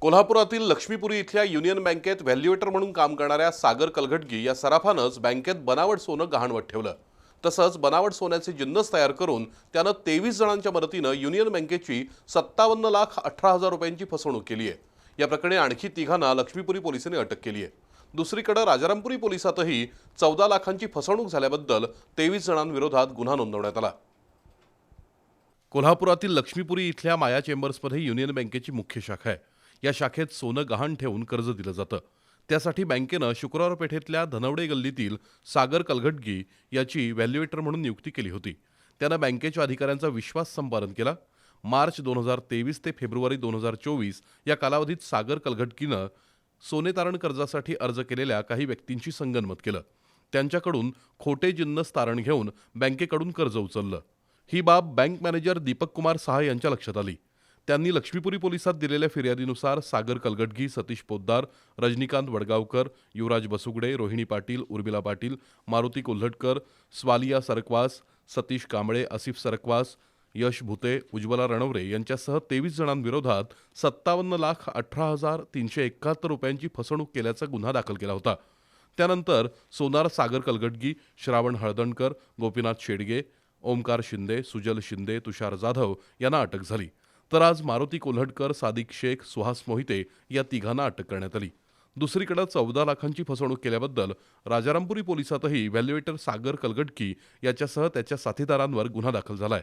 कोल्हापुरातील लक्ष्मीपुरी इथल्या युनियन बँकेत व्हॅल्युएटर म्हणून काम करणाऱ्या सागर कलघटगी या सराफानंच बँकेत बनावट सोनं गहाणवत ठेवलं. तसंच बनावट सोन्याचे जिन्नस तयार करून त्यानं तेवीस जणांच्या मदतीनं युनियन बँकेची सत्तावन्न लाख अठरा हजार रुपयांची फसवणूक केली आहे. या प्रकरणी आणखी तिघांना लक्ष्मीपुरी पोलिसांनी अटक केली आहे. दुसरीकडे राजारामपुरी पोलिसातही चौदा लाखांची फसवणूक झाल्याबद्दल तेवीस जणांविरोधात गुन्हा नोंदवण्यात आला. कोल्हापुरातील लक्ष्मीपुरी इथल्या माया चेंबर्समध्ये युनियन बँकेची मुख्य शाखा आहे. या शाखेत सोनं गहाण ठेवून कर्ज दिलं जातं. त्यासाठी बँकेनं शुक्रवार पेठेतल्या धनवडे गल्लीतील सागर कलघटगी याची व्हॅल्युएटर म्हणून नियुक्ती केली होती. त्यानं बँकेच्या अधिकाऱ्यांचा विश्वास संपादन केला. मार्च दोन हजार तेवीस ते फेब्रुवारी दोन हजार चोवीस या कालावधीत सागर कलघटकीनं सोने तारण कर्जासाठी अर्ज केलेल्या काही व्यक्तींची संगनमत केलं. त्यांच्याकडून खोटे जिन्नस तारण घेऊन बँकेकडून कर्ज उचललं. ही बाब बँक मॅनेजर दीपक कुमार सहा यांच्या लक्षात आली. त्यांनी लक्ष्मीपुरी पोलिसात दिलेल्या फिर्यादीनुसार सागर कलगटगी सतीश पोद्दार रजनीकांत वडगावकर युवराज बसुगडे रोहिणी पाटील उर्मिला पाटील मारुती कोल्हटकर स्वालिया सरकवास सतीश कांबळे आसिफ सरकवास यश भुते उज्ज्वला रणवरे यांच्यासह तेवीस जणांविरोधात सत्तावन्न लाख अठरा हजार तीनशे एकाहत्तर रुपयांची फसवणूक केल्याचा गुन्हा दाखल केला होता. त्यानंतर सोनार सागर कलगटगी श्रावण हळदणकर गोपीनाथ शेडगे ओमकार शिंदे सुजल शिंदे तुषार जाधव यांना अटक झाली. तर आज मारुती कोल्हटकर सादिक शेख सुहास मोहिते या तिघांना अटक करण्यात आली. दुसरीकडे चौदा लाखांची फसवणूक केल्याबद्दल राजारामपुरी पोलिसातही व्हॅल्युएटर सागर कलगटकी याच्यासह त्याच्या साथीदारांवर गुन्हा दाखल झालाय.